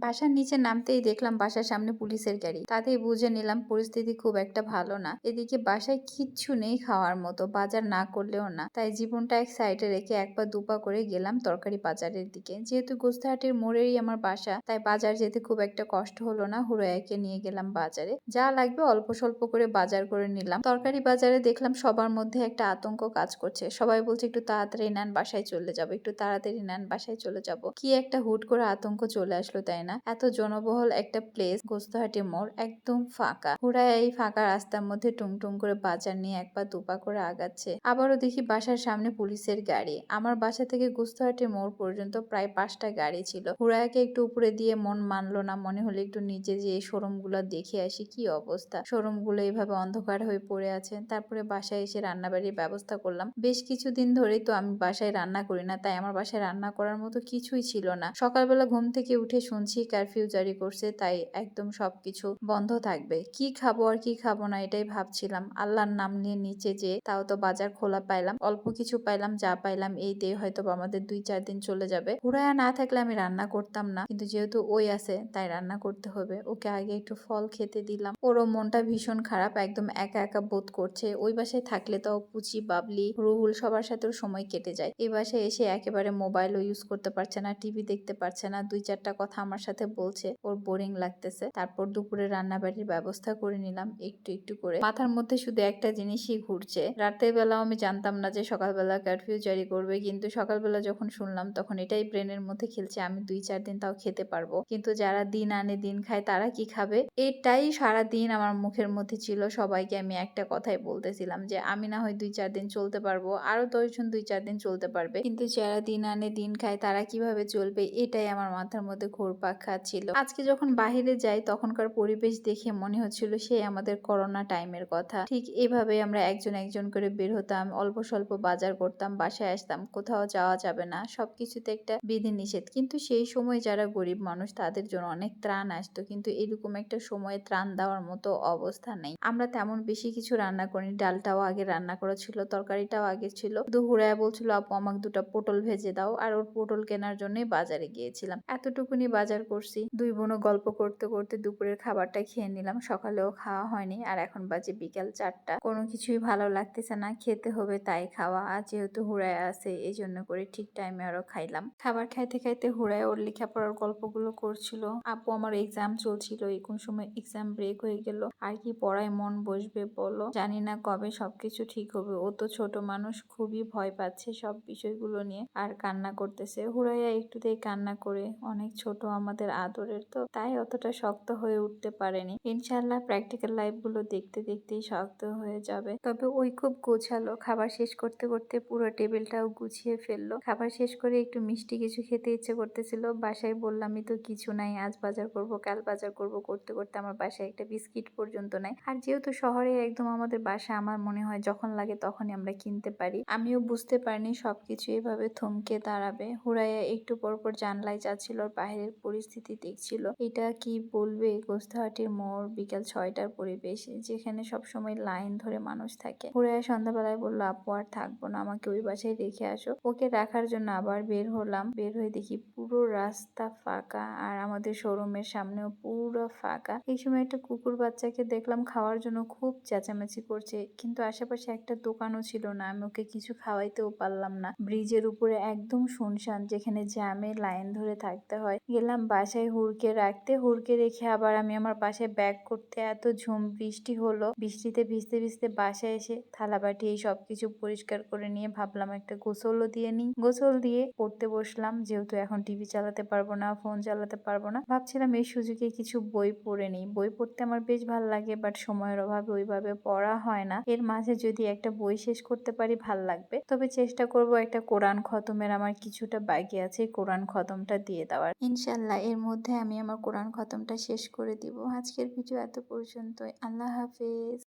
বাসার নিচে নামতেই দেখলাম বাসার সামনে পুলিশের গাড়ি। তাতেই বুঝে নিলাম পরিস্থিতি খুব একটা ভালো না। এদিকে বাসায় কিচ্ছু নেই খাওয়ার মতো, বাজার না করলেও না। তাই জীবনটা এক সাইডে রেখে এক পা দুপা করে গেলাম তরকারি বাজারের দিকে। যেহেতু গোস্তাহাটের মোড়েরই আমার বাসা, তাই বাজার যেতে খুব একটা কষ্ট হলো না। হুড়াইয়াকে নিয়ে গেলাম বাজারে। যা লাগবে অল্প স্বল্প করে বাজার করে নিলাম। তরকারি বাজারে দেখলাম সবার মধ্যে একটা আতঙ্ক কাজ করছে। সবাই বলছে, একটু তাড়াতাড়ি নেন, বাসায় চলে যাব। একটু তাড়াতাড়ি নেন, বাসায় চলে যাব। কি একটা হুট করে আতঙ্ক চলে আসলো তাই না? এত জনবহল একটা প্লেস গোস্তহাটি মোড়, একদম ফাঁকা। হুড়ায় এই ফাঁকা রাস্তার মধ্যে টুংটুং করে বাজার নিয়ে এক পা দুপা করে আগাচ্ছে। আবারও দেখি বাসার সামনে পুলিশের গাড়ি। আমার বাসা থেকে গুস্তহাটি মোড় পর্যন্ত প্রায় পাঁচটা গাড়ি ছিল। হুড়ায়াকে একটু উপরে দিয়ে মন মানলো না, মনে হলো একটু নিচে যে শোরুমগুলো দেখে আসি কি অবস্থা। শোরুমগুলো এইভাবে অন্ধকার হয়ে পড়ে আছে। তারপরে বাসায় এসে রান্না রান্নাবাড়ির ব্যবস্থা করলাম। বেশ কিছুদিন ধরেই তো আমি বাসায় রান্না করি না, তাই আমার বাসায় রান্না করার মতো কিছুই ছিল না। সকালবেলা ঘুম থেকে উঠে শুনছি কারফিউ জারি করছে, তাই একদম সবকিছু বন্ধ থাকবে। কি খাব আর কি খাব না এটাই ভাবছিলাম। আল্লাহর নাম নিয়ে নিচে যে তাও তো বাজার খোলা পাইলাম, অল্প কিছু পাইলাম, যা পাইলাম, এই দিয়ে হয়তো আমাদের দুই চার দিন চলে যাবে। হুড়ায়া না থাকলে আমি রান্না করতাম না, কিন্তু যেহেতু ওই আছে, তাই রান্না করতে হবে। ওকে আগে একটু ফল খেতে দিলাম। ওরও মনটা ভীষণ খারাপ, একদম একা একা বোধ করছে। ওই বাসায় থাকলে তো পুচি, বাবলি, রুহুল সবার সাথেও সময় কেটে যায়। এই বাসায় এসে একেবারে মোবাইলও ইউজ করতে পারছে না টিভি দেখতে পারছে না, দুই চারটা কথা আমার সাথে বলছে, ওর বোরিং লাগতেছে। তারপর দুপুরে রান্নাবাড়ির ব্যবস্থা করে নিলাম একটু একটু করে। মাথার মধ্যে শুধু একটা জিনিসই ঘুরছে। রাতের বেলাও আমি জানতাম না যে সকালবেলা কারফিউ জারি করবে, কিন্তু সকালবেলা যখন শুনলাম তখন এটাই ব্রেনের মধ্যে খেলছে, আমি দুই চার দিন তাও খেতে পারব। কিন্তু যারা দিন আনে দিন খায় তারা কি খাবে? এটাই সারা দিন আমার মুখের মধ্যে ছিল। সবাইকে আমি একটা কথাই বলতেছিলাম যে, আমি না হয় দুই চার দিন চলতে পারব, আরও দশজন দুই চার দিন চলতে পারবে। কিন্তু যারা দিন আনে দিন খায় তারা কীভাবে চলবে? এটাই আমার মাথার মধ্যে ঘোরপাক খাচ্ছিল আজকে যখন বাহিরে যাই, তখনকার পরিবেশ দেখে মনে হচ্ছিল সেই আমাদের করোনা টাইমের কথা। ঠিক এভাবে আমরা একজন একজন করে বের হতাম, অল্প স্বল্প বাজার করতাম, বাসায় আসতাম, কোথাও যাওয়া যাবে না, সবকিছুতে একটা বিধি নিষেধ কিন্তু সেই সময় যারা গরিব মানুষ, তাদের জন্য অনেক ত্রাণ আসতো। কিন্তু এরকম একটা সময়ে ত্রাণ দেওয়ার মতো অবস্থা নেই। আমরা তেমন বেশি কিছু রান্না করিনি। ডালটাও আগে রান্না করা ছিল, তরকারিটাও আগে ছিল। হুড়ায় বলছিল, আপু, আমাকে দুটা পটল ভেজে দাও। আর ওর পটল কেনার জন্যই বাজারে গিয়েছিলাম। এতটুকুনি বাজার করছি। দুই বোনও গল্প করতে করতে দুপুরের খাবারটা খেয়ে নিলাম। সকালেও খাওয়া হয়নি আর এখন বাজে বিকাল চারটা। কোনো কিছুই ভালো লাগতেছে না। খেতে হবে তাই খাওয়া। আর যেহেতু হুড়ায় আছে এই জন্য করে ঠিক টাইমে আরও খাইলাম। খাবার খাইতে খাইতে হুড়ায় ওর লেখাপড়ার গল্পগুলো করছিল। আপু, আমার এক্সাম চলছিল। কোন সময় এক্সাম ব্রেক হয়ে গেল। আর কি পড়ায় মন বসবে বলো? জানি না কবে সবকিছু ঠিক হবে। ও তো ছোট মানুষ, খুবই ভয় পাচ্ছে সব বিষয়গুলো নিয়ে। আর কান্না করতেছে। হুড়াইয়া একটুতেই কান্না করে। অনেক ছোট আমাদের আদরের, তো তাই অতটা শক্ত হয়ে উঠতে পারেনি। ইনশাল্লাহ প্র্যাকটিক্যাল লাইফগুলো দেখতে দেখতেই শক্ত হয়ে যাবে। তবে ওই খুব গোছালো। খাবার শেষ করতে করতে পুরো টেবিলটাও গুছিয়ে ফেলল। খাবার শেষ করে একটু মিষ্টি কিছু খেতে ইচ্ছে করতেছিল। বাসায় বললামই তো কিছু নাই, আজ বাজার করব, কাল বাজার করব, করতে করতে আমার বাসায় একটা বিস্কিট পর্যন্ত নাই। আর যেহেতু শহরে একদম আমাদের বাসা, আমার মনে হয় যখন লাগে তখনই আমরা কিনতে পারি। আমিও বুঝতে পারিনি সবকিছু এভাবে থমকে দাঁড়াবে। হুড়াইয়া একটু পর পর জানলায় যাচ্ছিল আর বাইরের পরিস্থিতি দেখছিল। এটা কি বলবে? গোস্তাহাটির মোড় বিকাল ছয়টার পরিবেশ, যেখানে সবসময় লাইন ধরে মানুষ থাকে। হুড়াইয়া সন্ধ্যাবেলায় বলল, আপু, আর থাকব না, আমাকে ওই বাসায় রেখে আসো। ওকে রাখার জন্য আবার বের হলাম। বের হয়ে দেখি পুরো রাস্তা ফাঁকা আর আমাদের শোরুমের সামনেও পুরো ফাঁকা। এই সময় একটা কুকুর বাচ্চাকে দেখলাম খাওয়ার জন্য খুব চেঁচামেচি করছে, কিন্তু আশেপাশে একটা দোকানও ছিল না। আমি ওকে কিছু খাওয়াইতেও পারলাম না। ব্রিজের উপরে একদম শুনশান, যেখানে জ্যামে লাইন ধরে থাকতে হয়। গেলাম বাসায় হুড়কে রাখতে, হুড়কে রেখে আবার আমি আমার বাসায় ব্যাগ করতে এত ঝুম বৃষ্টি হলো। বৃষ্টিতে ভিজতে ভিজতে বাসায় এসে থালা বাটি এই সবকিছু পরিষ্কার করে নিয়ে ভাবলাম একটা গোসলও দিয়ে নিই। গোসল দিয়ে পড়তে বসলাম, যেহেতু এখন টিভি চালাতে পারব না ফোন চালাতে পারব না। ভাবছিলাম এই সুযোগে কিছু বই পড়ে নিই। বই পড়তে আমার বেশ ভালো লাগে বাট সময়ের অভাবে ওইভাবে পড়া হয় না। এর মাঝে যদি একটা বই শেষ করতে পারি, ভালো লাগবে। তবে চেষ্টা করব একটা কোরআন খতমের, আমার কিছুটা বাকি আছে কোরআন খতমটা দিয়ে দেওয়ার। ইনশাল্লাহ এর মধ্যে আমি আমার কোরআন খতমটা শেষ করে দিব। আজকের ভিডিও এত পর্যন্তই। আল্লাহ হাফেজ।